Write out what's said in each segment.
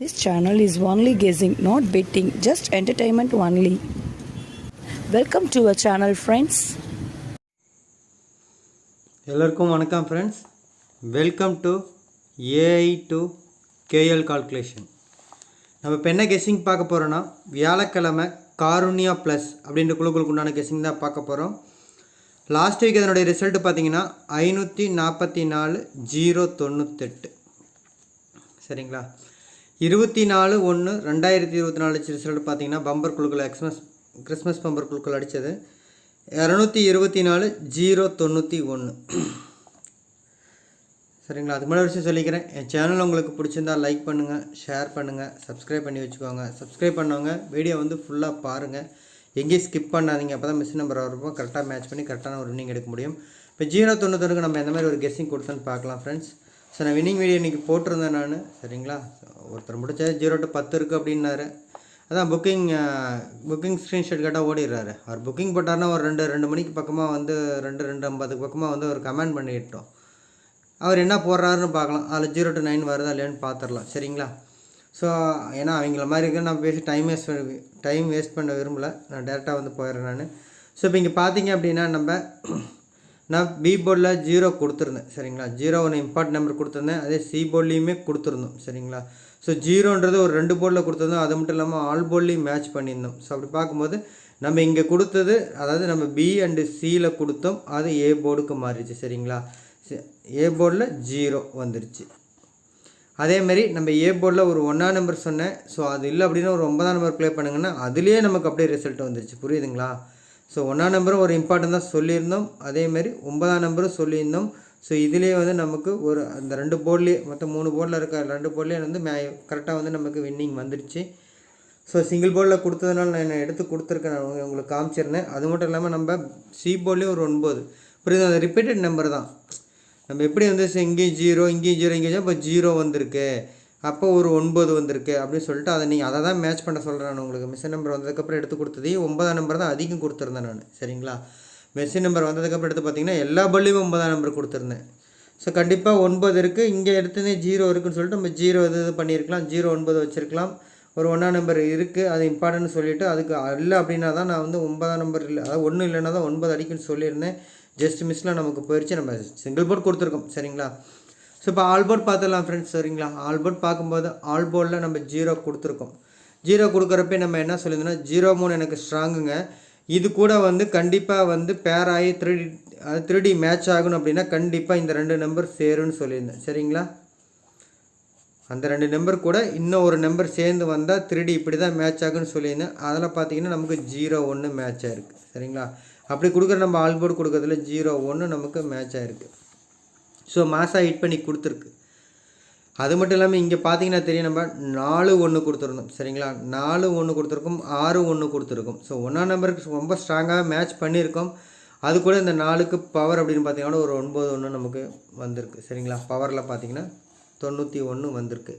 This channel is only guessing, not betting, just entertainment only. Welcome to our channel friends எல்லோருக்கும் வணக்கம் friends welcome to AI to KL calculation நம்ம இப்போ என்ன guessing பார்க்க போகிறோன்னா வியாழக்கிழமை காருண்யா ப்ளஸ் அப்படின்ற குழுக்களுக்கு உண்டான கெஸ்ஸிங் தான் பார்க்க போகிறோம் லாஸ்ட் வீக் அதனுடைய ரிசல்ட் பார்த்தீங்கன்னா ஐநூற்றி நாற்பத்தி நாலு ஜீரோ தொண்ணூத்தெட்டு. சரிங்களா? இருபத்தி நாலு ஒன்று ரெண்டாயிரத்தி இருபத்தி நாலு ரிசல்ட் பார்த்தீங்கன்னா பம்பர் குழுக்கள் எக்ஸ்மஸ் கிறிஸ்மஸ் பம்பர் குழுக்கள் அடித்தது இரநூத்தி இருபத்தி நாலு ஜீரோ தொண்ணூற்றி ஒன்று. சரிங்களா? அது முன்னாடி விஷயம் சொல்லிக்கிறேன். என் சேனல் உங்களுக்கு பிடிச்சிருந்தா லைக் பண்ணுங்கள் ஷேர் பண்ணுங்கள் சப்ஸ்கிரைப் பண்ணி வச்சுக்கோங்க. சப்ஸ்கிரைப் பண்ணவங்க வீடியோ வந்து ஃபுல்லாக பாருங்கள் எங்கேயும் ஸ்கிப் பண்ணாதீங்க. அப்போ தான் மிஸ் நம்பர் வரப்போ கரெக்டாக மேட்ச் பண்ணி கரெக்டான ஒரு வின்னிங் எடுக்க முடியும். இப்போ ஜீரோ தொண்ணூத்தொருக்கு நம்ம எந்த மாதிரி ஒரு கெஸ்ஸிங் கொடுத்தோன்னு பார்க்கலாம் ஃப்ரெண்ட்ஸ் ஸோ நான் வின்னிங் வீடியோ இன்றைக்கி போட்டிருந்தேன் நான். சரிங்களா? ஒருத்தர் முடிச்சது ஜீரோ டு பத்து இருக்குது அப்படின்னாரு. அதான் புக்கிங் புக்கிங் ஸ்க்ரீன்ஷாட் கேட்டால் ஓடிடுறாரு. அவர் புக்கிங் போட்டார்னா ஒரு ரெண்டு ரெண்டு மணிக்கு பக்கமாக வந்து ரெண்டு ரெண்டு ஐம்பதுக்கு பக்கமாக வந்து ஒரு கமெண்ட் பண்ணிட்டோம். அவர் என்ன போடுறாருன்னு பார்க்கலாம். அதில் ஜீரோ டு நைன் வருதா இல்லையான்னு பார்த்துடலாம் சரிங்களா? ஸோ ஏன்னா அவங்கள மாதிரி இருக்க நான் பேசி டைம் வேஸ்ட் பண்ண டைம் வேஸ்ட் பண்ண விரும்பல. நான் டேரெக்டாக வந்து போயிடுறேன் நான். ஸோ இப்போ இங்கே பார்த்தீங்க அப்படின்னா நம்ம நான் பி போர்டில் ஜீரோ கொடுத்துருந்தேன். சரிங்களா? ஜீரோ ஒன்று இம்பார்ட் நம்பர் கொடுத்துருந்தேன். அதே சி போர்ட்லேயுமே கொடுத்துருந்தோம். சரிங்களா? ஸோ ஜீரோன்றது ஒரு ரெண்டு போர்டில் கொடுத்துருந்தோம் அது மட்டும் இல்லாமல் ஆல் போர்ட்லேயும் மேட்ச் பண்ணியிருந்தோம். ஸோ அப்படி பார்க்கும்போது நம்ம இங்கே கொடுத்தது அதாவது நம்ம பி அண்டு சியில் கொடுத்தோம் அது ஏ போர்டுக்கு மாறிடுச்சு சரிங்களா? ஏ போர்டில் ஜீரோ வந்துருச்சு. அதேமாரி நம்ம ஏ போர்டில் ஒரு ஒன்றாம் நம்பர் சொன்னேன். ஸோ அது இல்லை அப்படின்னா ஒரு ஒன்பதாம் நம்பர் ப்ளே பண்ணுங்கன்னா அதுலேயே நமக்கு அப்படியே ரிசல்ட் வந்துருச்சு. புரியுதுங்களா? ஸோ ஒன்றாம் நம்பரும் ஒரு இம்பார்ட்டன் தான் சொல்லியிருந்தோம். அதேமாரி ஒன்பதாம் நம்பரும் சொல்லியிருந்தோம். ஸோ இதுலேயே வந்து நமக்கு ஒரு அந்த ரெண்டு போர்ட்லேயே மொத்தம் மூணு போர்டில் இருக்க ரெண்டு போர்ட்லேயே வந்து மே கரெக்டாக வந்து நமக்கு வின்னிங் வந்துருச்சு. ஸோ சிங்கிள் போர்டில் கொடுத்ததுனால நான் என்ன எடுத்து கொடுத்துருக்கேன் நான் உங்களுக்கு காமிச்சிருந்தேன். அது மட்டும் இல்லாமல் நம்ம சி போர்ட்லேயும் ஒரு ஒன்பது. புரியுது? அது ரிப்பீட்டட் நம்பர் தான். நம்ம எப்படி வந்து இங்கேயும் ஜீரோ இங்கேயும் ஜீரோ இங்கேயும் இப்போ ஜீரோ வந்திருக்கு. அப்போ ஒரு ஒன்பது வந்திருக்கு அப்படின்னு சொல்லிட்டு அதை நீங்கள் அதை தான் மேட்ச் பண்ண சொல்கிறேன் நான் உங்களுக்கு. மிஷின் நம்பர் வந்ததுக்கப்புறம் எடுத்து கொடுத்ததையும் ஒன்பதாம் நம்பர் தான் அதிகம் கொடுத்துருந்தேன் நான். சரிங்களா? மெஷின் நம்பர் வந்ததுக்கப்புறம் எடுத்து பார்த்தீங்கன்னா எல்லா பள்ளியும் ஒன்பதாம் நம்பர் கொடுத்துருந்தேன். ஸோ கண்டிப்பாக ஒன்பது இருக்குது இங்கே எடுத்ததே ஜீரோ இருக்குன்னு சொல்லிட்டு நம்ம ஜீரோ இது இது பண்ணியிருக்கலாம். ஜீரோ ஒன்பது வச்சுருக்கலாம். ஒரு ஒன்றாம் நம்பர் இருக்குது அது இம்பார்ட்டன்ட் சொல்லிவிட்டு அதுக்கு இல்லை அப்படின்னா தான் நான் வந்து ஒன்பதாம் நம்பர் இல்லை அதாவது ஒன்றும் இல்லைன்னா தான் ஒன்பது அடிக்குன்னு சொல்லியிருந்தேன். ஜஸ்ட் மிஸ்லாம் நமக்கு போயிடுச்சு நம்ம சிங்கிள் போர்ட் கொடுத்துருக்கோம். சரிங்களா? ஸோ இப்போ ஆல் போர்ட் பார்த்துடலாம் ஃப்ரெண்ட்ஸ் சரிங்களா? ஆல் போர்ட் பார்க்கும்போது ஆல் போர்டில் நம்ம ஜீரோ கொடுத்துருக்கோம். ஜீரோ கொடுக்குறப்ப நம்ம என்ன சொல்லியிருந்தோம்னா ஜீரோ மூணு எனக்கு ஸ்ட்ராங்குங்க இது கூட வந்து கண்டிப்பாக வந்து பேர் ஆகி த்ரீ அது த்ரீ மேட்ச் ஆகணும் அப்படின்னா கண்டிப்பாக இந்த ரெண்டு நம்பர் சேரும்னு சொல்லியிருந்தேன். சரிங்களா? அந்த ரெண்டு நம்பர் கூட இன்னும் ஒரு நம்பர் சேர்ந்து வந்தால் த்ரீ இப்படி தான் மேட்ச் ஆகுன்னு சொல்லியிருந்தேன். அதில் பார்த்தீங்கன்னா நமக்கு ஜீரோ ஒன்று மேட்ச் ஆகிருக்கு சரிங்களா? அப்படி கொடுக்குற நம்ம ஆல்போர்டு கொடுக்குறதுல கொடுக்கறதுல ஜீரோ ஒன்று நமக்கு மேட்ச் ஆகிருக்கு ஸோ மாசாக ஹிட் பண்ணி கொடுத்துருக்கு. அது மட்டும் இல்லாமல் இங்கே பார்த்தீங்கன்னா தெரியும் நம்ம நாலு ஒன்று கொடுத்துருந்தோம் சரிங்களா? நாலு ஒன்று கொடுத்துருக்கோம் ஆறு ஒன்று கொடுத்துருக்கோம். ஸோ ஒன்றாம் நம்பருக்கு ரொம்ப ஸ்ட்ராங்காக மேட்ச் பண்ணியிருக்கோம். அது கூட இந்த நாலுக்கு பவர் அப்படின்னு பார்த்தீங்கன்னா ஒரு ஒன்பது ஒன்று நமக்கு வந்திருக்கு. சரிங்களா? பவரில் பார்த்தீங்கன்னா தொண்ணூற்றி ஒன்று வந்திருக்கு.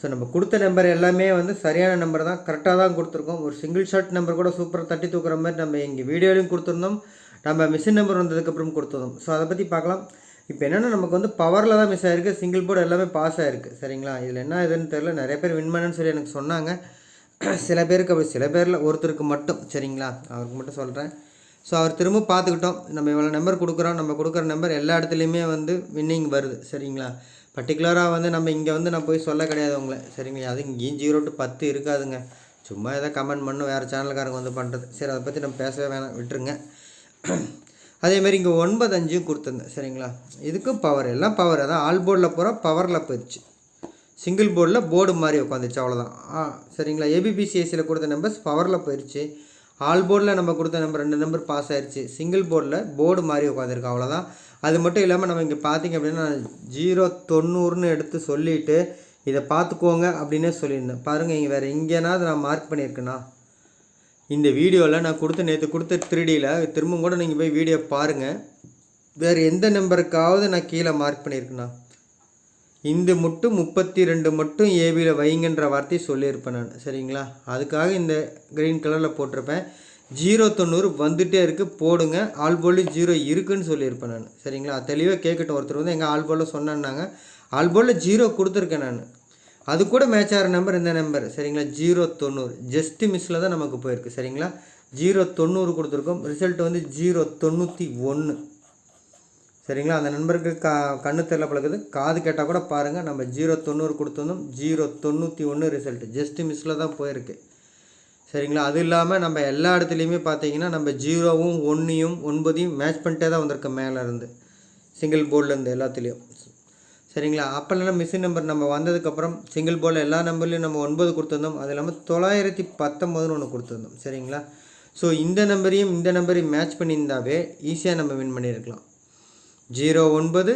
ஸோ நம்ம கொடுத்த நம்பர் எல்லாமே வந்து சரியான நம்பர் தான். கரெக்டாக தான் கொடுத்துருக்கோம். ஒரு சிங்கிள் ஷாட் நம்பர் கூட சூப்பராக தட்டி தூக்குற மாதிரி நம்ம இங்கே வீடியோலையும் கொடுத்துருந்தோம். நம்ம மிஷின் நம்பர் வந்ததுக்கப்புறம் கொடுத்துருந்தோம் ஸோ அதை பற்றி பார்க்கலாம் இப்போ என்னென்னா நமக்கு வந்து பவரில் தான் மிஸ் ஆயிருக்கு. சிங்கிள் போர்டு எல்லாமே பாஸ் ஆயிருக்கு. சரிங்களா? இதில் என்ன இதுன்னு தெரியல. நிறைய பேர் வின் பண்ணேன்னு சொல்லி எனக்கு சொன்னாங்க. சில பேருக்கு அப்படி சில பேரில் ஒருத்தருக்கு மட்டும். சரிங்களா? அவருக்கு மட்டும் சொல்கிறேன் ஸோ அவர் திரும்ப பார்த்துக்கிட்டோம். நம்ம இவ்வளோ நம்பர் கொடுக்குறோம். நம்ம கொடுக்குற நம்பர் எல்லா இடத்துலையுமே வந்து வின்னிங் வருது. சரிங்களா? பர்டிகுலராக வந்து நம்ம இங்கே வந்து நான் போய் சொல்ல கிடையாது உங்களை. சரிங்களா? அது இங்கேயும் ஜீரோ டு பத்து இருக்காதுங்க. சும்மா எதாவது கமெண்ட் பண்ணும் வேறு சேனல்காரங்க வந்து பண்ணுறது சரி அதை பற்றி நம்ம பேசவே வேணாம். விட்டுருங்க. அதேமாரி இங்கே ஒன்பது அஞ்சும் கொடுத்துருந்தேன் சரிங்களா? இதுக்கும் பவர் எல்லாம் பவர் அதான் ஆல் போர்டில் போகிற பவரில் போயிடுச்சு சிங்கிள் போர்டில் போர்டு மாதிரி உட்காந்துச்சு அவ்வளோதான் ஆ சரிங்களா? ஏபிபிசிஎஸ்சியில் கொடுத்த நம்பர்ஸ் பவரில் போயிடுச்சு ஆல் போர்டில் நம்ம கொடுத்த நம்பர் ரெண்டு நம்பர் பாஸ் ஆயிடுச்சு சிங்கிள் போர்டில் போர்டு மாதிரி உட்காந்துருக்கு அவ்வளோதான் அது மட்டும் இல்லாமல் நம்ம இங்கே பார்த்தீங்க அப்படின்னா ஜீரோ தொண்ணூறுன்னு எடுத்து சொல்லிவிட்டு இதை பார்த்துக்கோங்க அப்படின்னே சொல்லியிருந்தேன். பாருங்கள் இங்கே வேறு எங்கேனாவது நான் மார்க் பண்ணியிருக்கேண்ணா இந்த வீடியோவில் நான் கொடுத்த நேற்று கொடுத்த த்ரீடியில் திரும்பவும் கூட நீங்கள் போய் வீடியோ பாருங்கள் வேறு எந்த நம்பருக்காவது நான் கீழே மார்க் பண்ணியிருக்கேண்ணா இந்த மட்டும் முப்பத்தி ரெண்டு மட்டும் ஏபியில் வைங்கன்ற வார்த்தையை சொல்லியிருப்பேன் நான். சரிங்களா? அதுக்காக இந்த க்ரீன் கலரில் போட்டிருப்பேன். ஜீரோ தொண்ணூறு வந்துகிட்டே இருக்குது போடுங்க. ஆல்போலில் ஜீரோ இருக்குன்னு சொல்லியிருப்பேன் நான். சரிங்களா? தெளிவாக கேட்கட்டும் ஒருத்தர் வந்து எங்கள் ஆல்போலில் சொன்னேன்னாங்க. ஆல்போலில் ஜீரோ கொடுத்துருக்கேன் நான். அது கூட மேட்ச் ஆகிற நம்பர் இந்த நம்பர் சரிங்களா? ஜீரோ தொண்ணூறு. ஜஸ்ட் மிஸ்ஸில் தான் நமக்கு போயிருக்கு. சரிங்களா? ஜீரோ தொண்ணூறு கொடுத்துருக்கோம். ரிசல்ட் வந்து ஜீரோ தொண்ணூற்றி ஒன்று சரிங்களா? அந்த நண்பருக்கு கா கண்ணு தெரியல பழகுது காது கேட்டால் கூட பாருங்கள் நம்ம ஜீரோ தொண்ணூறு கொடுத்துருந்தோம் ஜீரோ தொண்ணூற்றி ஒன்று ரிசல்ட் ஜஸ்ட் மிஸ்ஸில் தான் போயிருக்கு. சரிங்களா? அது இல்லாமல் நம்ம எல்லா இடத்துலையுமே பார்த்தீங்கன்னா நம்ம ஜீரோவும் ஒன்றையும் ஒன்பதையும் மேட்ச் பண்ணிட்டே தான் வந்திருக்கோம் மேலே இருந்து. சிங்கிள் போர்ட்லேருந்து எல்லாத்துலேயும். சரிங்களா? அப்போல்லாம் மிஷின் நம்பர் நம்ம வந்ததுக்கப்புறம் சிங்கிள் போல் எல்லா நம்பர்லையும் நம்ம ஒன்பது கொடுத்துருந்தோம். அது இல்லாமல் தொள்ளாயிரத்தி பத்தொம்பதுன்னு ஒன்று கொடுத்துருந்தோம். சரிங்களா? ஸோ இந்த நம்பரையும் இந்த நம்பரையும் மேட்ச் பண்ணியிருந்தாவே ஈஸியாக நம்ம வின் பண்ணியிருக்கலாம். ஜீரோ ஒன்பது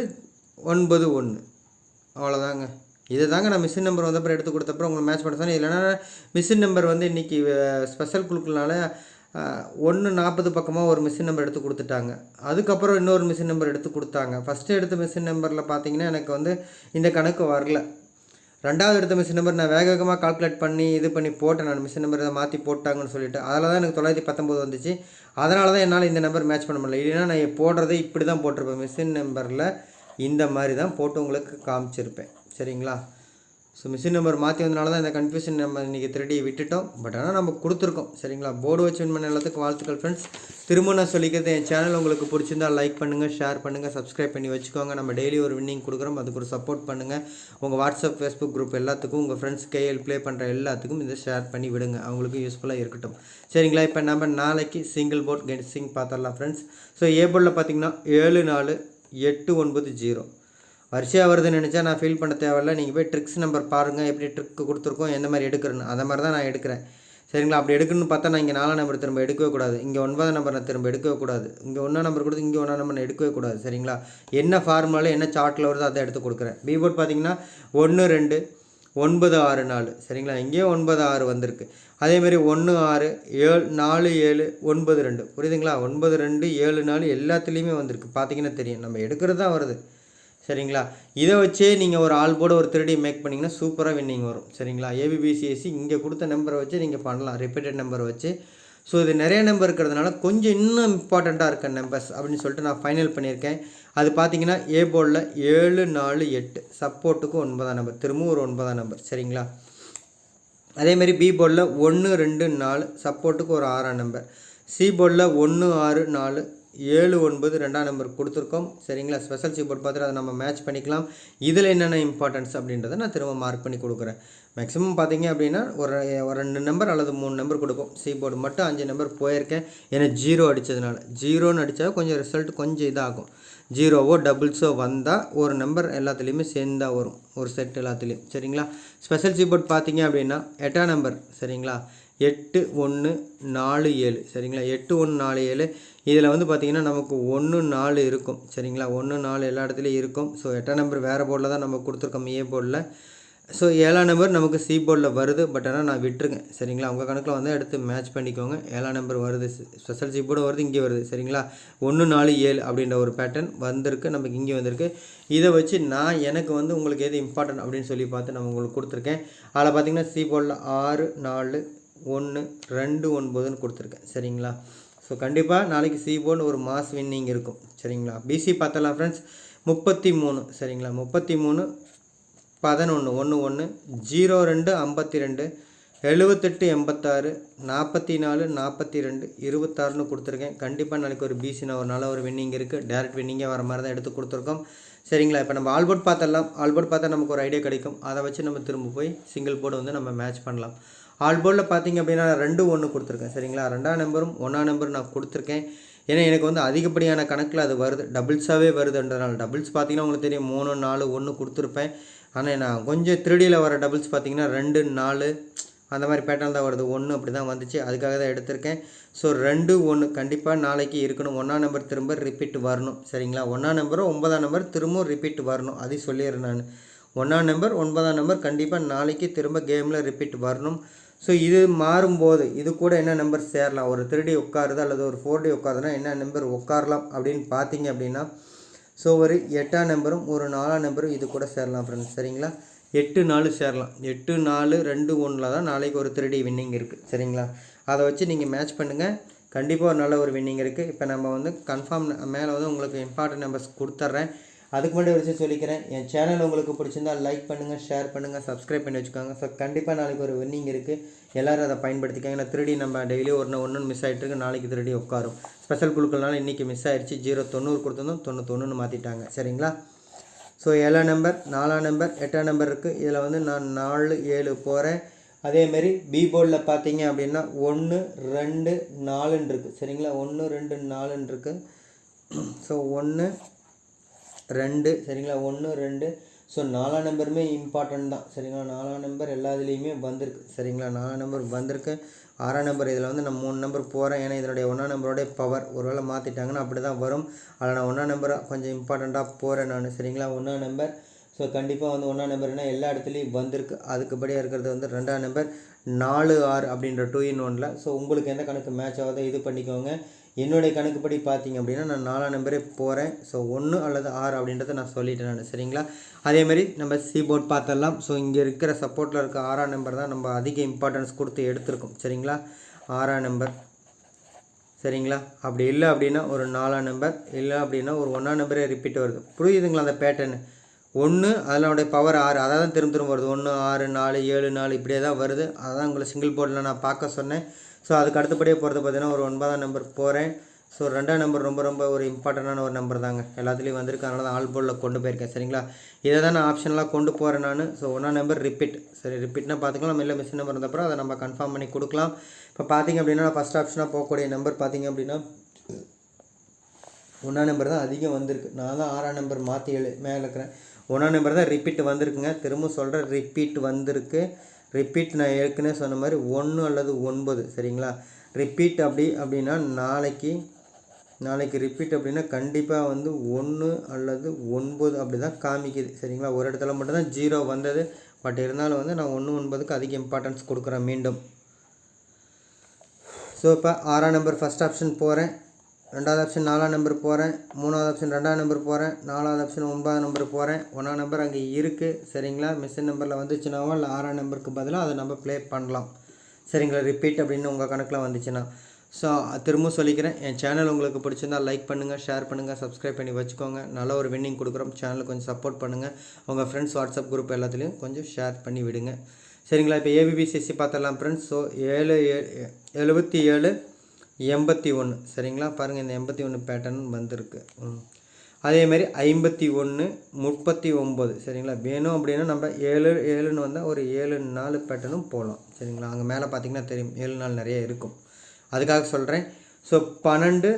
ஒன்பது ஒன்று அவ்வளோதாங்க இதை தாங்க நான் மிஷின் நம்பர் வந்தப்பறம் எடுத்து கொடுத்தப்பறம் உங்களுக்கு மேட்ச் பண்ண சொன்னேன். இல்லைனா மிஷின் நம்பர் வந்து இன்றைக்கி ஸ்பெஷல் குழுக்கள்னால ஒன்று நாற்பது பக்கமாக ஒரு மிஷின் நம்பர் எடுத்து கொடுத்துட்டாங்க. அதுக்கப்புறம் இன்னொரு மிஷின் நம்பர் எடுத்து கொடுத்தாங்க. ஃபஸ்ட்டு எடுத்த மிஷின் நம்பரில் பார்த்தீங்கன்னா எனக்கு வந்து இந்த கணக்கு வரல. ரெண்டாவது எடுத்த மிஷின் நம்பர் நான் வேக வேகமாக கால்குலேட் பண்ணி இது பண்ணி போட்டேன். நான் மிஷின் நம்பர் இதை மாற்றி போட்டாங்கன்னு சொல்லிட்டு. அதில் தான் எனக்கு தொள்ளாயிரத்தி பத்தொம்போது வந்துச்சு. அதனால தான் என்னால் இந்த நம்பர் மேட்ச் பண்ண முடியல. இல்லைன்னா நான் போடுறதே இப்படி தான் போட்டிருப்பேன் மிஷின் நம்பரில் இந்த மாதிரி தான் போட்டு உங்களுக்கு காமிச்சிருப்பேன். சரிங்களா? ஸோ மிஷின் நம்பர் மாற்றி வந்தனால தான் இந்த கன்ஃபியூஷன் நம்ம இன்றைக்கி திருடி விட்டுட்டோம். பட் ஆனால் நம்ம கொடுத்துருக்கோம். சரிங்களா? போர்டு வச்சு வின் பண்ண எல்லாத்துக்கும் வாழ்த்துக்கள் ஃப்ரெண்ட்ஸ் திரும்ப நான் சொல்லிக்கிறது என் சேனல் உங்களுக்கு பிடிச்சிருந்தா லைக் பண்ணுங்கள் ஷேர் பண்ணுங்கள் சப்ஸ்கிரைப் பண்ணி வச்சுக்கோங்க. நம்ம டெய்லி ஒரு வின்னிங் கொடுக்குறோம். அதுக்கு ஒரு சப்போர்ட் பண்ணுங்கள் உங்கள் வாட்ஸ்அப் ஃபேஸ்புக் குரூப் எல்லாத்துக்கும் உங்கள் ஃப்ரெண்ட்ஸ் கையில் ப்ளே பண்ணுற எல்லாத்துக்கும் இதை ஷேர் பண்ணி விடுங்க. அவங்களுக்கு யூஸ்ஃபுல்லாக இருக்கட்டும். சரிங்களா? இப்போ நம்ம நாளைக்கு சிங்கிள் போர்ட் கெட்ஸிங் பார்த்துடலாம் ஃப்ரெண்ட்ஸ் ஸோ ஏ போர்டில் பார்த்தீங்கன்னா ஏழு நாலு எட்டு ஒன்பது ஜீரோ. வரிசையாக வருதுன்னு நினச்சா நான் ஃபீல் பண்ண தேவையில்ல. நீங்கள் போய் ட்ரிக்ஸ் நம்பர் பாருங்கள் எப்படி ட்ரிக் கொடுத்துருக்கோம் எந்த மாதிரி எடுக்கிறேன்னு. அந்த மாதிரி தான் நான் எடுக்கிறேன். சரிங்களா? அப்படி எடுக்கணும்னு பார்த்தா நான் இங்கே நாலாம் நம்பர் திரும்ப எடுக்கவே கூடாது. இங்கே ஒன்பதாம் நம்பர் நான் திரும்ப எடுக்கவே கூடாது. இங்கே ஒன்றாம் நம்பர் கொடுத்து இங்கே ஒன்றாம் நம்பர் எடுக்கவே கூடாது. சரிங்களா? என்ன ஃபார்முலாவில் என்ன சார்ட்டில் வருதோ அதை எடுத்து கொடுக்குறேன். பி போர்ட் பார்த்தீங்கன்னா ஒன்று ரெண்டு ஒன்பது ஆறு நாலு. சரிங்களா? இங்கேயும் ஒன்பது ஆறு வந்திருக்கு. அதேமாரி ஒன்று ஆறு ஏழு நாலு ஏழு ஒன்பது ரெண்டு. புரியுதுங்களா? ஒன்பது ரெண்டு ஏழு நாலு எல்லாத்துலேயுமே வந்திருக்கு. பார்த்தீங்கன்னா தெரியும். நம்ம எடுக்கிறது தான் வருது. சரிங்களா? இதை வச்சே நீங்கள் ஒரு ஆள் போட ஒரு திருடி மேக் பண்ணிங்கன்னா சூப்பராக வின்னிங் வரும். சரிங்களா? ஏபிபிசிஎஸ்சி இங்கே கொடுத்த நம்பரை வச்சு நீங்கள் பண்ணலாம். ரிப்பீட்டட் நம்பரை வச்சு. ஸோ இது நிறைய நம்பர் இருக்கிறதுனால கொஞ்சம் இன்னும் இம்பார்ட்டண்ட்டாக இருக்க நம்பர்ஸ் அப்படின்னு சொல்லிட்டு நான் ஃபைனல் பண்ணியிருக்கேன். அது பார்த்தீங்கன்னா ஏ போர்டில் ஏழு நாலு எட்டு. சப்போர்ட்டுக்கு ஒன்பதாம் நம்பர் திரும்பவும் ஒரு ஒன்பதாம் நம்பர் சரிங்களா? அதேமாரி பி போர்டில் ஒன்று ரெண்டு நாலு. சப்போர்ட்டுக்கு ஒரு ஆறாம் நம்பர் சி போர்டில் ஒன்று ஆறு நாலு. ஏழு ஒன்பது ரெண்டாம் நம்பர் கொடுத்துருக்கோம். சரிங்களா? ஸ்பெஷல் சீப் போர்ட் பார்த்துட்டு அதை நம்ம மேட்ச் பண்ணிக்கலாம். இதில் என்னென்ன இம்பார்ட்டன்ஸ் அப்படின்றத நான் திரும்ப மார்க் பண்ணி கொடுக்குறேன். மேக்ஸிமம் பார்த்தீங்க அப்படின்னா ஒரு ஒரு ரெண்டு நம்பர் அல்லது மூணு நம்பர் கொடுக்கும். சி போர்டு மட்டும் அஞ்சு நம்பர் போயிருக்கேன். ஏன்னா ஜீரோ அடித்ததுனால ஜீரோன்னு அடித்தா கொஞ்சம் ரிசல்ட் கொஞ்சம் இதாகும். ஜீரோவோ டபுள்ஸோ வந்தால் ஒரு நம்பர் எல்லாத்துலேயுமே சேர்ந்தால் வரும். ஒரு செட் எல்லாத்துலேயும். சரிங்களா? ஸ்பெஷல் சி போர்ட் பார்த்தீங்க அப்படின்னா எட்டாம் நம்பர் சரிங்களா? எட்டு ஒன்று நாலு ஏழு. சரிங்களா? எட்டு ஒன்று நாலு ஏழு. இதில் வந்து பார்த்திங்கன்னா நமக்கு ஒன்று நாலு இருக்கும். சரிங்களா? ஒன்று நாலு எல்லா இடத்துலையும் இருக்கும். ஸோ எட்டாம் நம்பர் வேறு போர்டில் தான் நம்ம கொடுத்துருக்கோம். ஏ போர்டில் ஸோ ஏழாம் நம்பர் நமக்கு சி போர்டில் வருது. பட் ஆனால் நான் விட்டுருங்க. சரிங்களா? உங்கள் கணக்கில் வந்து எடுத்து மேட்ச் பண்ணிக்கோங்க. ஏழாம் நம்பர் வருது. ஸ்பெஷல் சி போர்டும் வருது இங்கே வருது. சரிங்களா? ஒன்று நாலு ஏழு அப்படின்ற ஒரு பேட்டர்ன் வந்திருக்கு. நமக்கு இங்கே வந்திருக்கு. இதை வச்சு நான் எனக்கு வந்து உங்களுக்கு எது இம்பார்ட்டன்ட் அப்படின்னு சொல்லி பார்த்து நான் உங்களுக்கு கொடுத்துருக்கேன். அதில் பார்த்தீங்கன்னா சி போர்டில் ஆறு நாலு ஒன்று ரெண்டு ஒன்பதுன்னு கொடுத்துருக்கேன். சரிங்களா? ஸோ கண்டிப்பாக நாளைக்கு சி போர்டு ஒரு மாஸ் வின்னிங் இருக்கும். சரிங்களா? பிசி பார்த்தலாம் ஃப்ரெண்ட்ஸ் முப்பத்தி மூணு. சரிங்களா? முப்பத்தி மூணு பதினொன்று ஒன்று ஒன்று ஜீரோ ரெண்டு ஐம்பத்தி ரெண்டு எழுபத்தெட்டு எண்பத்தாறு நாற்பத்தி நாலு நாற்பத்தி ரெண்டு இருபத்தாறுன்னு கொடுத்துருக்கேன். கண்டிப்பாக நாளைக்கு ஒரு பிசினா ஒரு நல்ல ஒரு வின்னிங் இருக்குது டேரக்ட் வின்னிங்கே வர மாதிரி தான் எடுத்து கொடுத்துருக்கோம். சரிங்களா? இப்போ நம்ம ஆல்போர்ட் பார்த்தலாம் ஆல்போர்ட் பார்த்தா நமக்கு ஒரு ஐடியா கிடைக்கும். அதை வச்சு நம்ம திரும்ப போய் சிங்கிள் போர்டு வந்து நம்ம மேட்ச் பண்ணலாம். ஆல்போர்டில் பார்த்தீங்க அப்படின்னா நான் ரெண்டு ஒன்று கொடுத்துருக்கேன் சரிங்களா? ரெண்டாம் நம்பரும் ஒன்றாம் நம்பர் நான் கொடுத்துருக்கேன். ஏன்னா எனக்கு வந்து அதிகப்படியான கணக்கில் அது வருது டபுள்ஸாகவே வருதுன்றதுனால. டபுள்ஸ் பார்த்தீங்கன்னா உங்களுக்கு தெரியும் மூணு நாலு ஒன்று கொடுத்துருப்பேன். ஆனால் நான் கொஞ்சம் த்ரீடியில் வர டபுள்ஸ் பார்த்தீங்கன்னா ரெண்டு நாலு அந்த மாதிரி பேட்டர்ன் தான் வருது. ஒன்று அப்படி தான் வந்துச்சு. அதுக்காக தான் எடுத்திருக்கேன். ஸோ ரெண்டு ஒன்று கண்டிப்பாக நாளைக்கு இருக்கணும். ஒன்றாம் நம்பர் திரும்ப ரிப்பீட் வரணும் சரிங்களா? ஒன்றாம் நம்பரும் ஒன்பதாம் நம்பர் திரும்பவும் ரிப்பீட் வரணும். அதையும் சொல்லிடுறேன் நான். ஒன்றாம் நம்பர் ஒன்பதாம் நம்பர் கண்டிப்பாக நாளைக்கு திரும்ப கேமில் ரிப்பீட் வரணும். ஸோ இது மாறும்போது இது கூட என்ன நம்பர் சேரலாம்? ஒரு த்ரீ டி உட்காருது அல்லது ஒரு ஃபோர் டி உட்காருதுன்னா என்ன நம்பர் உட்காரலாம் அப்படின்னு பார்த்தீங்க அப்படின்னா ஸோ ஒரு எட்டாம் நம்பரும் ஒரு நாலாம் நம்பரும் இது கூட சேரலாம் ஃப்ரெண்ட்ஸ் சரிங்களா? எட்டு நாலு சேரலாம். எட்டு நாலு ரெண்டு ஒன்றில் தான் நாளைக்கு ஒரு த்ரீ டி வின்னிங் இருக்குது சரிங்களா? அதை வச்சு நீங்கள் மேட்ச் பண்ணுங்கள் கண்டிப்பாக ஒரு நல்ல ஒரு வின்னிங் இருக்குது இப்போ நம்ம வந்து கன்ஃபார்ம் மேலே வந்து உங்களுக்கு இம்பார்ட்டன்ட் நம்பர்ஸ் கொடுத்துட்றேன் அதுக்கு முன்னாடி ஒரு விஷயம் சொல்லிக்கிறேன். என் சேனல் உங்களுக்கு பிடிச்சிருந்தா லைக் பண்ணுங்கள் ஷேர் பண்ணுங்கள் சப்ஸ்கிரைப் பண்ணி வச்சுக்கோங்க. ஸோ கண்டிப்பாக நாளைக்கு ஒரு வின்னிங் இருக்குது எல்லோரும் அதை பயன்படுத்திக்கோங்க. ஏன்னா திருடி நம்ம டெய்லியும் ஒன்று ஒன்று மிஸ் ஆகிட்டு இருக்கு. நாளைக்கு திருடி உட்காரும். ஸ்பெஷல் குழுக்கள்னால இன்றைக்கி மிஸ் ஆயிடுச்சு ஜீரோ தொண்ணூறு கொடுத்துருந்தோம். தொண்ணூத்தொன்றுன்னு மாற்றிட்டாங்க சரிங்களா? ஸோ ஏழாம் நம்பர் நாலாம் நம்பர் எட்டாம் நம்பர் இருக்குது இதில் வந்து நான் நாலு ஏழு போகிறேன் அதேமாரி பி போர்டில் பார்த்தீங்க அப்படின்னா ஒன்று ரெண்டு நாலுன்னு இருக்குது சரிங்களா? ஒன்று ரெண்டு நாலுன்னு இருக்குது ஸோ ஒன்று ரெண்டு சரிங்களா? ஒன்று ரெண்டு. ஸோ நாலாம் நம்பருமே இம்பார்ட்டன்ட் தான் சரிங்களா? நாலாம் நம்பர் எல்லா இதுலேயுமே வந்திருக்கு சரிங்களா? நாலாம் நம்பர் வந்திருக்கு. ஆறாம் நம்பர் இதில் வந்து நான் மூணு நம்பர் போகிறேன் ஏன்னா இதனுடைய ஒன்றாம் நம்பரோடைய பவர் ஒருவேளை மாற்றிட்டாங்கன்னா அப்படி தான் வரும். அதில் நான் ஒன்றாம் நம்பராக கொஞ்சம் இம்பார்ட்டண்ட்டாக போகிறேன் நான் சரிங்களா? ஒன்றாம் நம்பர். ஸோ கண்டிப்பாக வந்து ஒன்றாம் நம்பர்னால் எல்லா இடத்துலையும் வந்திருக்கு. அதுக்குபடியாக இருக்கிறது வந்து ரெண்டாம் நம்பர். நாலு ஆறு அப்படின்ற டூ இன் ஒனில் ஸோ உங்களுக்கு எந்த கணக்கு மேட்ச் ஆகுதோ இது பண்ணிக்கோங்க. என்னுடைய கணக்குப்படி பார்த்தீங்க அப்படின்னா நான் நாலாம் நம்பரே போகிறேன் ஸோ ஒன்று அல்லது ஆறு அப்படின்றத நான் சொல்லிட்டேன் நான். சரிங்களா? அதேமாதிரி நம்ம சி போர்ட் பார்த்தரலாம் ஸோ இங்கே இருக்கிற சப்போர்ட்டில் இருக்க ஆறாம் நம்பர் தான் நம்ம அதிக இம்பார்ட்டன்ஸ் கொடுத்து எடுத்திருக்கோம். சரிங்களா? ஆறாம் நம்பர். சரிங்களா? அப்படி இல்லை அப்படின்னா ஒரு நாலாம் நம்பர் இல்லை அப்படின்னா ஒரு ஒன்றாம் நம்பரே ரிப்பீட் வருது. புரியுதுங்களா அந்த பேட்டர்னு ஒன்று அதனுடைய பவர் ஆறு. அதை தான் திரும்ப திரும்ப வருது. ஒன்று ஆறு நாலு ஏழு நாலு இப்படியே தான் வருது. அதான் உங்களை சிங்கிள் போர்டில் நான் பார்க்க சொன்னேன். ஸோ அதுக்கு அடுத்தபடியே போகிறது பார்த்தீங்கன்னா ஒரு ஒன்பதாம் நம்பர் போகிறேன் ஸோ ரெண்டாம் நம்பர் ரொம்ப ரொம்ப ஒரு இம்பார்ட்டண்டான ஒரு நம்பர் தாங்க. எல்லாத்துலேயும் வந்திருக்கு. அதனால தான் ஆல் போர்டில் கொண்டு போயிருக்கேன். சரிங்களா? இதை தான் நான் ஆப்ஷன்லாம் கொண்டு போகிறேன் நான். ஸோ ஒன்றாம் நம்பர் ரிப்பீட் சரி ரிப்பீட்னா பார்த்துக்கலாம். இல்லை மிஸ் நம்பர் இருந்தப்பறம் அதை நம்ம கன்ஃபார்ம் பண்ணி கொடுக்கலாம். இப்போ பார்த்தீங்க அப்படின்னா ஃபஸ்ட் ஆப்ஷனாக போகக்கூடிய நம்பர் பார்த்தீங்க அப்படின்னா ஒன்றாம் நம்பர் தான் அதிகம் வந்திருக்கு. நான் தான் ஆறாம் நம்பர் மாற்றி எழு மேலே இருக்கிறேன். ஒன்றாம் நம்பர் தான் ரிப்பீட் வந்திருக்குங்க. திரும்ப சொல்கிறேன் ரிப்பீட் வந்திருக்கு. ரிப்பீட் நான் ஏற்கனவே சொன்ன மாதிரி ஒன்று அல்லது ஒன்பது சரிங்களா? ரிப்பீட் அப்படி அப்படின்னா நாளைக்கு நாளைக்கு ரிப்பீட் அப்படின்னா கண்டிப்பாக வந்து ஒன்று அல்லது ஒன்பது அப்படி தான் காமிக்குது சரிங்களா? ஒரு இடத்துல மட்டும்தான் ஜீரோ வந்தது. பட் இருந்தாலும் வந்து நான் ஒன்று ஒன்பதுக்கு அதிக இம்பார்ட்டன்ஸ் கொடுக்குறேன் மீண்டும். ஸோ இப்போ ஆறாம் நம்பர் ஃபஸ்ட் ஆப்ஷன் போகிறேன் ரெண்டாவது ஆப்ஷன் நாலாம் நம்பர் போகிறேன் மூணாவது ஆப்ஷன் ரெண்டாம் நம்பர் போகிறேன் நாலாவது ஆப்ஷன் ஒன்பதாம் நம்பர் போகிறேன் ஒன்றாம் நம்பர் அங்கே இருக்குது சரிங்களா? மிஷின் நம்பரில் வந்துச்சுனாவோ இல்லை ஆறாம் நம்பருக்கு பதிலாக அதை நம்ம ப்ளே பண்ணலாம். சரிங்களா? ரிப்பீட் அப்படின்னு உங்கள் கணக்கில் வந்துச்சுன்னா. ஸோ திரும்பவும் சொல்லிக்கிறேன். என் சேனல் உங்களுக்கு பிடிச்சிருந்தா லைக் பண்ணுங்கள் ஷேர் பண்ணுங்கள் சப்ஸ்கிரைப் பண்ணி வச்சுக்கோங்க. நல்ல ஒரு வின்னிங் கொடுக்குறோம். சேனலுக்கு கொஞ்சம் சப்போர்ட் பண்ணுங்கள் உங்கள் ஃப்ரெண்ட்ஸ் வாட்ஸ்அப் குரூப் எல்லாத்துலேயும் கொஞ்சம் ஷேர் பண்ணி விடுங்க. சரிங்களா? இப்போ ஏபிபிசிசி பார்த்துடலாம் ஃப்ரெண்ட்ஸ் ஸோ ஏழு ஏ- எழுபத்தி ஏழு எண்பத்தி ஒன்று சரிங்களா? பாருங்கள் இந்த எண்பத்தி ஒன்று பேட்டர்ன் வந்திருக்கு. ம். அதேமாரி ஐம்பத்தி ஒன்று முப்பத்தி ஒம்பது. சரிங்களா? வேணும் அப்படின்னா நம்ம ஏழு ஏழுன்னு வந்தால் ஒரு ஏழு நாலு பேட்டர்னும் போகலாம் சரிங்களா? அங்கே மேலே பார்த்தீங்கன்னா தெரியும். ஏழு நாள் நிறைய இருக்கும். அதுக்காக சொல்கிறேன் ஸோ பன்னெண்டு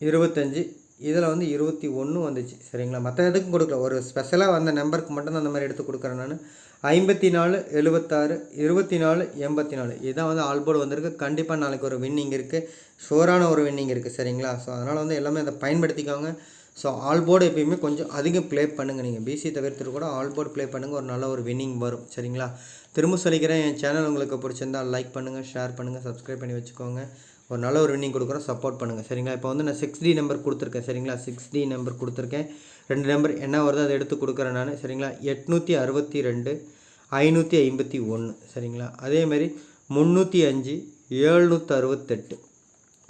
இருபத்தஞ்சி இதில் வந்து இருபத்தி ஒன்று வந்துச்சு. சரிங்களா? மற்ற எதுக்கும் கொடுக்கல. ஒரு ஸ்பெஷலாக வந்த நம்பருக்கு மட்டும்தான் அந்த மாதிரி எடுத்து கொடுக்குறேன் நான். ஐம்பத்தி நாலு எழுபத்தாறு இருபத்தி நாலு எண்பத்தி நாலு இதுதான் வந்து ஆல்போர்டு வந்திருக்கு. கண்டிப்பாக நாளைக்கு ஒரு வின்னிங் இருக்குது ஷோரான ஒரு வின்னிங் இருக்குது சரிங்களா? ஸோ அதனால் வந்து எல்லாமே அதை பயன்படுத்திக்கோங்க. ஸோ ஆல்போர்டு எப்பயுமே கொஞ்சம் அதிகம் ப்ளே பண்ணுங்கள் நீங்கள் பிசி தவிர்த்துட்டு கூட ஆல்போர்டு ப்ளே பண்ணுங்கள் ஒரு நல்ல ஒரு வின்னிங் வரும் சரிங்களா? திரும்ப சொல்லிக்கிறேன். என் சேனல் உங்களுக்கு பிடிச்சிருந்தா லைக் பண்ணுங்கள் ஷேர் பண்ணுங்கள் சப்ஸ்கிரைப் பண்ணி வச்சுக்கோங்க. ஒரு நல்ல ஒரு வின்னிங் கொடுக்குறோம். சப்போர்ட் பண்ணுங்கள் சரிங்களா? இப்போ வந்து நான் சிக்ஸ் டி நம்பர் கொடுத்துருக்கேன் சரிங்களா? சிக்ஸ் டி நம்பர் கொடுத்துருக்கேன். ரெண்டு நம்பர் என்ன வருதோ அதை எடுத்து கொடுக்குறேன் நான். சரிங்களா? எட்நூற்றி அறுபத்தி ரெண்டு ஐநூற்றி ஐம்பத்தி ஒன்று. சரிங்களா? அதேமாரி முந்நூற்றி அஞ்சு ஏழ்நூற்றி அறுபத்தெட்டு.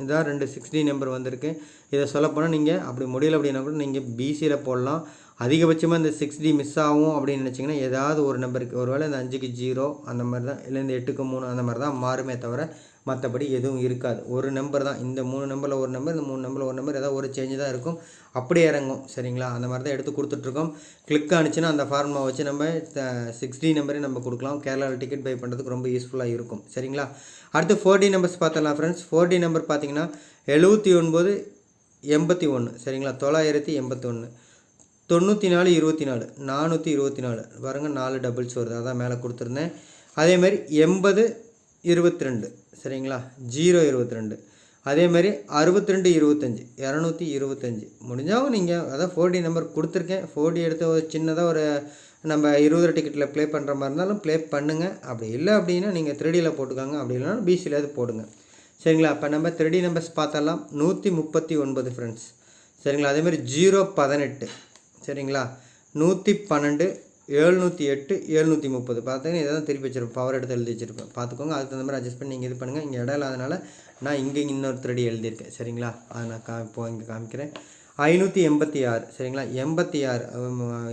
இதான் ரெண்டு சிக்ஸ்டி நம்பர் வந்திருக்கு. இதை சொல்லப்போனால் நீங்கள் அப்படி முடியல அப்படின்னா கூட நீங்கள் பிசியில் போடலாம். அதிகபட்சமாக இந்த சிக்ஸ் டி மிஸ் ஆகும் அப்படின்னு நினச்சிங்கன்னா ஏதாவது ஒரு நம்பருக்கு ஒருவேளை இந்த அஞ்சுக்கு ஜீரோ அந்த மாதிரி தான் இல்லை இந்த எட்டுக்கு மூணு அந்த மாதிரி தான் மாறுமே தவிர மற்றபடி எதுவும் இருக்காது. ஒரு நம்பர் தான். இந்த மூணு நம்பரில் ஒரு நம்பர் இந்த மூணு நம்பரில் ஒரு நம்பர் ஏதாவது ஒரு சேஞ்சு தான் இருக்கும். அப்படியே இறங்கும். சரிங்களா? அந்த மாதிரி தான் எடுத்து கொடுத்துட்ருக்கோம் கிளிக் ஆனிச்சுன்னா அந்த ஃபார்மை வச்சு நம்ம சிக்ஸ் டி நம்பரே நம்ம கொடுக்கலாம். கேரளாவில் டிக்கெட் பை பண்ணுறதுக்கு ரொம்ப யூஸ்ஃபுல்லாக இருக்கும். சரிங்களா? அடுத்து ஃபோர் டி நம்பர்ஸ் பார்த்தலாம் ஃப்ரெண்ட்ஸ் ஃபோர் டி நம்பர் பார்த்தீங்கன்னா எழுபத்தி ஒன்பது எண்பத்தி ஒன்று சரிங்களா? தொள்ளாயிரத்தி எண்பத்தி ஒன்று தொண்ணூற்றி நாலு இருபத்தி நாலு. நானூற்றி இருபத்தி நாலு. பாருங்க நாலு டபுள்ஸ் வருது. அதான் மேலே கொடுத்துருந்தேன். அதேமாதிரி எண்பது இருபத்தி ரெண்டு சரிங்களா? ஜீரோ இருபத்தி ரெண்டு அதேமாதிரி அறுபத்தி ரெண்டு இருபத்தஞ்சி. இரநூத்தி இருபத்தஞ்சி. முடிஞ்சாவும் நீங்கள் அதான் ஃபோர்டி நம்பர் கொடுத்துருக்கேன். ஃபோர்டி எடுத்து ஒரு சின்னதாக ஒரு நம்ம இருபது டிக்கெட்டில் ப்ளே பண்ணுற மாதிரி இருந்தாலும் ப்ளே பண்ணுங்கள் அப்படி இல்லை அப்படின்னா நீங்கள் த்ரீடியில் போட்டுக்கோங்க. அப்படி இல்லைனா பிசியில் போடுங்க. சரிங்களா? அப்போ நம்ம த்ரீடி நம்பர்ஸ் பார்த்தலாம் நூற்றி முப்பத்தி ஒன்பது ஃப்ரெண்ட்ஸ் சரிங்களா? அதேமாதிரி ஜீரோ பதினெட்டு. சரிங்களா? நூற்றி பன்னெண்டு எழுநூற்றி எட்டு எழுநூற்றி முப்பது. பார்த்தீங்கன்னா இதை தான் திருப்பி வச்சிருப்பேன். பவர் எடுத்து எழுதி வச்சிருப்பேன். பார்த்துக்கோங்க. அதுக்கு தகுந்த மாதிரி அட்ஜஸ்ட் பண்ணி நீங்கள் இது பண்ணுங்கள் இங்கே இடம் இல்லாதனால நான் இங்கே இன்னொரு த்ரெடி எழுதியிருக்கேன். சரிங்களா? அதை நான் கா இப்போ இங்கே காமிக்கிறேன். ஐநூற்றி எண்பத்தி ஆறு. சரிங்களா? எண்பத்தி ஆறு.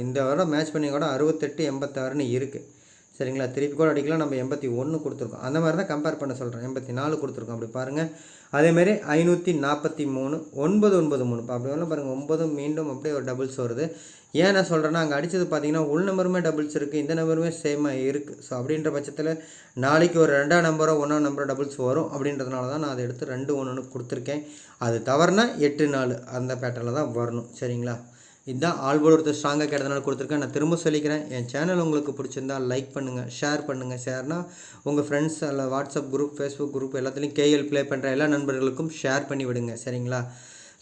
இந்த வாரம் மேட்ச் பண்ணி கூட அறுபத்தெட்டு எண்பத்தாறுன்னு இருக்குது சரிங்களா? திருப்பி கூட அடிக்கலாம். நம்ம எண்பத்தி ஒன்று கொடுத்துருக்கோம். அந்த மாதிரி தான் கம்பேர் பண்ண சொல்கிறேன் எண்பத்தி நாலு கொடுத்துருக்கோம். அப்படி பாருங்கள் அதேமாரி ஐநூற்றி நாற்பத்தி மூணு ஒன்பது ஒன்பது மூணு. இப்போ அப்படி வேணால் பாருங்கள் ஒன்பதும் மீண்டும் அப்படியே ஒரு டபுள்ஸ் வருது. ஏன் நான் சொல்கிறேன்னா அங்கே அடித்தது பார்த்தீங்கன்னா உள் நம்பருமே டபுள்ஸ் இருக்குது இந்த நம்பருமே சேமாக இருக்குது ஸோ அப்படின்ற பட்சத்தில் நாளைக்கு ஒரு ரெண்டாம் நம்பரோ ஒன்றாம் நம்பரோ டபுள்ஸ் வரும் அப்படின்றதுனால தான் நான் அதை எடுத்து ரெண்டு ஒன்று கொடுத்துருக்கேன். அது தவறுனா எட்டு நாலு அந்த பேட்டர்னில் தான் வரணும். சரிங்களா? இதுதான் ஆல்போல் ஒருத்தர் ஸ்ட்ராங்காக கிடைத்தனால கொடுத்துருக்கேன். நான் திரும்ப சொல்லிக்கிறேன். என் சேனல் உங்களுக்கு பிடிச்சிருந்தா லைக் பண்ணுங்கள் ஷேர் பண்ணுங்கள் ஷேர்னா உங்கள் ஃப்ரெண்ட்ஸ் அல்ல வாட்ஸ்அப் குரூப் ஃபேஸ்புக் குரூப் எல்லாத்துலேயும் கேஎல் ப்ளே பண்ணுற எல்லா நண்பர்களுக்கும் ஷேர் பண்ணி விடுங்க சரிங்களா?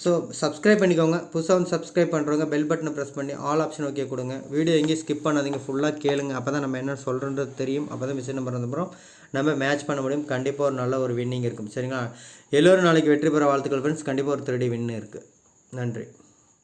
ஸோ சப்ஸ்கிரைப் பண்ணிக்கோங்க. புதுசாக வந்து சப்ஸ்கிரைப் பண்ணுறவங்க பெல் பட்டனை ப்ரெஸ் பண்ணி ஆல் ஆப்ஷன் ஓகே கொடுங்க. வீடியோ எங்கேயும் ஸ்கிப் பண்ணாதீங்க. ஃபுல்லாக கேளுங்க. அப்போ தான் நம்ம என்ன சொல்கிறன்றது தெரியும். அப்போ தான் மிஷின் நம்பர் வந்தப்புறம் நம்ம மேட்ச் பண்ண முடியும். கண்டிப்பாக ஒரு நல்ல ஒரு வின்னிங் இருக்கும். சரிங்களா? எல்லோரும் நாளைக்கு வெற்றி பெற வாழ்த்துக்கள் ஃப்ரெண்ட்ஸ் கண்டிப்பாக ஒரு த்ரீ வின்னு இருக்குது நன்றி.